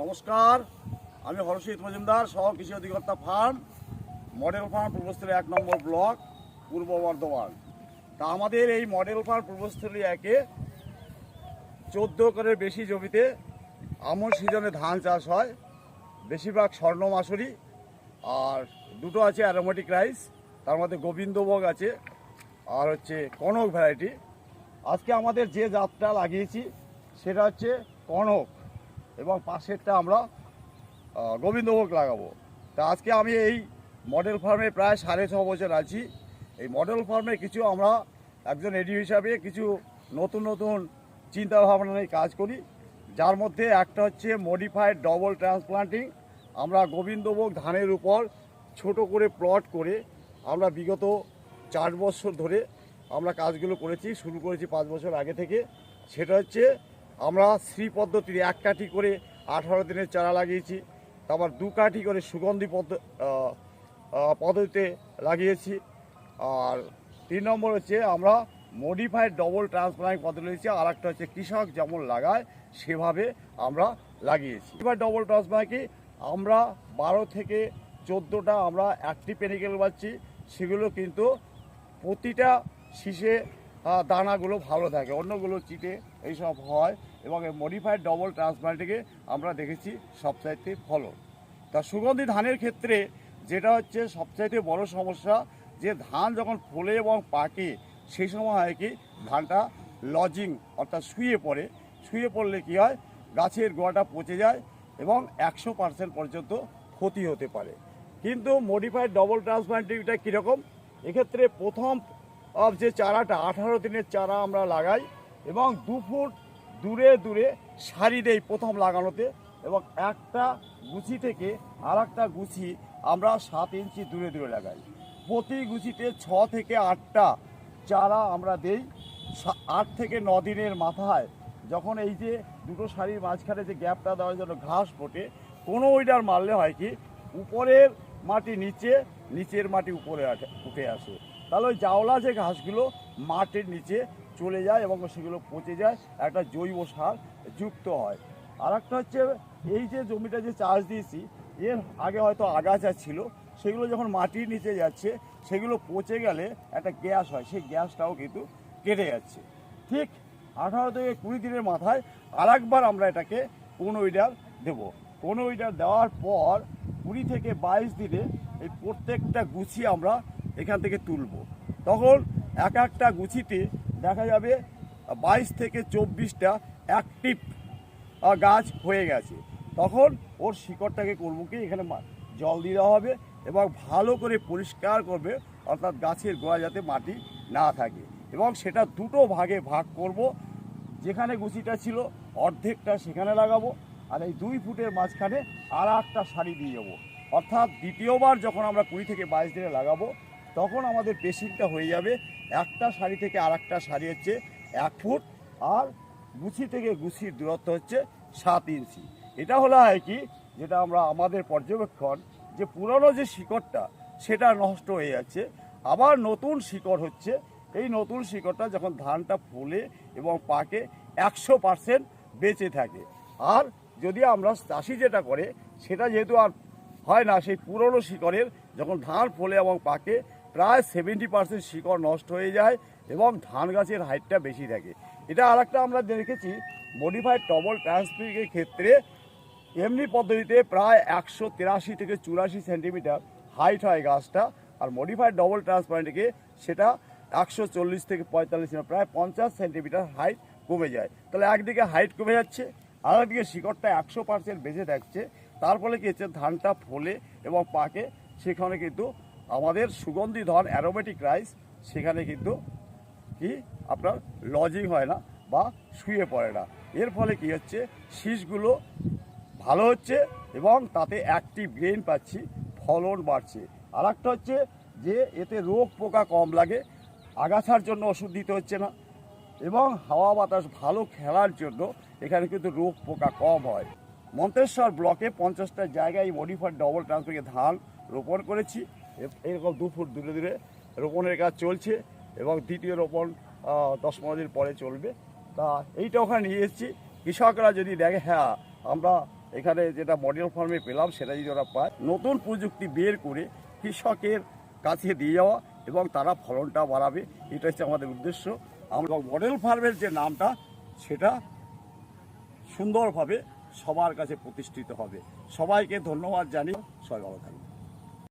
নমস্কার, আমি হরশীত মজুমদার সহ কৃষি অধিকর্তা ফার্ম, মডেল ফার্ম পূর্বস্থলী এক নম্বর ব্লক, পূর্ব বর্ধমান। তা আমাদের এই মডেল ফার্ম পূর্বস্থলী একে চোদ্দ করে বেশি জমিতে আমন সিজনে ধান চাষ হয়, বেশিরভাগ স্বর্ণ মাসুরি, আর দুটো আছে অ্যারোমেটিক রাইস তার মধ্যে গোবিন্দভোগ আছে, আর হচ্ছে কনক ভ্যারাইটি আজকে আমাদের যে জাতটা লাগিয়েছি, সেটা হচ্ছে কনক। এবং পাশেরটা আমরা গোবিন্দভোগ লাগাবো। তা আজকে আমি এই মডেল ফার্মে প্রায় সাড়ে ছ বছর আছি। এই মডেল ফার্মে কিছু আমরা একজন এডি হিসাবে কিছু নতুন নতুন চিন্তা ভাবনা নিয়ে কাজ করি। যার মধ্যে একটা হচ্ছে মডিফাইড ডবল ট্রান্সপ্লান্টিং আমরা গোবিন্দভোগ ধানের উপর ছোট করে প্লট করে আমরা বিগত চার বছর ধরে আমরা কাজগুলো করেছি, শুরু করেছি পাঁচ বছর আগে থেকে। সেটা হচ্ছে আমরা শ্রী পদ্ধতির এক কাঠি করে আঠারো দিনের চারা লাগিয়েছি, তারপর দু কাঠি করে সুগন্ধি পদ্ধ পদ্ধতিতে লাগিয়েছি, আর তিন নম্বর হচ্ছে আমরা মডিফাইড ডবল ট্রান্সপ্লান্ট পদ্ধতি রয়েছে আর একটা হচ্ছে কৃষক যেমন লাগায়, সেভাবে আমরা লাগিয়েছি। এবার ডবল ট্রান্সপ্লান্ট কি, আমরা বারো থেকে চোদ্দোটা আমরা অ্যাক্টিভ পেনিকেল পাচ্ছি, সেগুলো কিন্তু প্রতিটা শীষে দানাগুলো ভালো থাকে। অন্যগুলো চিটে এইসব হয় এবং এই মডিফাইড ডবল ট্রান্সপ্লান্টকে আমরা দেখেছি সবচাইতে ফলন তা সুগন্ধি ধানের ক্ষেত্রে যেটা হচ্ছে সবচাইতে বড় সমস্যা, যে ধান যখন ফলে এবং পাকে, সেই সময় হয় কি ধানটা লজিং অর্থাৎ শুয়ে পড়ে। শুয়ে পড়লে কি হয়? গাছের গোড়াটা পচে যায় এবং একশো পার্সেন্ট পর্যন্ত ক্ষতি হতে পারে। কিন্তু মডিফাইড ডবল ট্রান্সপ্লান্টিংটা কীরকম? এক্ষেত্রে প্রথম অফ যে চারাটা আঠারো দিনের চারা আমরা লাগাই এবং দু ফুট দূরে দূরে সারি দেই প্রথম লাগানোতে এবং একটা গুছি থেকে আর একটা গুছি আমরা সাত ইঞ্চি দূরে দূরে লাগাই প্রতি গুছিতে ছ থেকে আটটা চারা আমরা দেই আট থেকে ন দিনের মাথায় যখন এই যে দুটো শাড়ির মাঝখানে যে গ্যাপটা দেওয়ার জন্য ঘাস ফোটে, কোনো ওইটার মারলে হয় কি, উপরের মাটি নিচে, নিচের মাটি উপরে উঠে আসে। তাহলে ওই জাওলা যে ঘাসগুলো মাটির নিচে চলে যায় এবং সেগুলো পচে যায়, একটা জৈব সার যুক্ত হয়। আর একটা হচ্ছে, এই যে জমিটা যে চাষ দিয়েছি, এর আগে হয়তো আগাছা ছিল, সেগুলো যখন মাটির নিচে যাচ্ছে, সেগুলো পচে গেলে একটা গ্যাস হয়, সেই গ্যাসটাও কিন্তু কেটে যাচ্ছে। ঠিক আঠারো থেকে কুড়ি দিনের মাথায় আর একবার আমরা এটাকে কোনো উইডার দেবো। কোনো উইডার দেওয়ার পর কুড়ি থেকে বাইশ দিনে এই প্রত্যেকটা গুছিয়ে আমরা এখান থেকে তুলব। তখন এক একটা গুছিতে দেখা যাবে বাইশ থেকে চব্বিশটা অ্যাক্টিভ গাছ হয়ে গেছে। তখন ওর শিকড়টাকে করব কি? এখানে জল দিতে হবে এবং ভালো করে পরিষ্কার করবে, অর্থাৎ গাছের গোড়া যাতে মাটি না থাকে। এবং সেটা দুটো ভাগে ভাগ করব। যেখানে গুছিটা ছিল, অর্ধেকটা সেখানে লাগাবো আর এই দুই ফুটের মাঝখানে আর একটা শাড়ি দিয়ে যাব অর্থাৎ দ্বিতীয়বার যখন আমরা কুড়ি থেকে বাইশ দিনে লাগাবো তখন আমাদের পেশিংটা হয়ে যাবে। একটা শাড়ি থেকে আর একটা শাড়ি হচ্ছে এক ফুট আর গুছি থেকে গুছির দূরত্ব হচ্ছে সাত ইঞ্চি। এটা হলো হয় কি, যেটা আমরা আমাদের পর্যবেক্ষণ যে পুরনো যে শিকড়টা, সেটা নষ্ট হয়ে যাচ্ছে। আবার নতুন শিকড় হচ্ছে। এই নতুন শিকড়টা যখন ধানটা ফোলে এবং পাকে একশো পার্সেন্ট বেঁচে থাকে। আর যদি আমরা চাষি যেটা করে, সেটা যেহেতু আর হয় না, সেই পুরনো শিকড়ের যখন ধান ফোলে এবং পাকে প্রায় সেভেন্টি পার্সেন্ট শিকড় নষ্ট হয়ে যায় এবং ধান গাছের হাইটটা বেশি থাকে। এটা আর আমরা দেখেছি মডিফাইড ডবল ট্রান্সপ্লিকের ক্ষেত্রে এমনি পদ্ধতিতে প্রায় একশো তিরাশি থেকে চুরাশি সেন্টিমিটার হাইট হয় গাছটা আর মডিফাইড ডবল ট্রান্সপ্লান্টকে সেটা একশো চল্লিশ থেকে পঁয়তাল্লিশ প্রায় পঞ্চাশ সেন্টিমিটার হাইট কমে যায়। তাহলে একদিকে হাইট কমে যাচ্ছে আর একদিকে শিকড়টা একশো পার্সেন্ট বেঁচে থাকছে। তার ফলে কি হচ্ছে, ধানটা ফলে এবং পাকে, সেখানে কিন্তু আমাদের সুগন্ধি ধন অ্যারোমেটিক রাইস সেখানে কিন্তু কি আপনার লজিং হয় না বা শুয়ে পড়ে না। এর ফলে কি হচ্ছে? শীষগুলো ভালো হচ্ছে এবং তাতে অ্যাক্টিভ গ্রেন পাচ্ছি, ফলন বাড়ছে। আর একটা হচ্ছে যে এতে রোগ পোকা কম লাগে, আগাছার জন্য ওষুধ দিতে হচ্ছে না এবং হাওয়া বাতাস ভালো খেলার জন্য এখানে কিন্তু রোগ পোকা কম হয়। মন্তেশ্বর ব্লকে পঞ্চাশটা জায়গায় মডিফাইড ডবল ট্রান্সফারকে ধান রোপণ করেছি। এরকম দু ফুট দূরে দূরে রোপণের কাজ চলছে এবং দ্বিতীয় রোপণ দশ পনেরো দিন পরে চলবে। তা এইটা ওখানে নিয়ে এসেছি। কৃষকরা যদি দেখে হ্যাঁ আমরা এখানে যেটা মডেল ফার্মে পেলাম, সেটা যদি ওরা পায়, নতুন প্রযুক্তি বের করে কৃষকের কাছে দিয়ে যাওয়া এবং তারা ফলনটা বাড়াবে, এটা হচ্ছে আমাদের উদ্দেশ্য। আমরা মডেল ফার্মের যে নামটা, সেটা সুন্দরভাবে সবার কাছে প্রতিষ্ঠিত হবে। সবাইকে ধন্যবাদ জানিয়ে সবাই ভালো থাকবে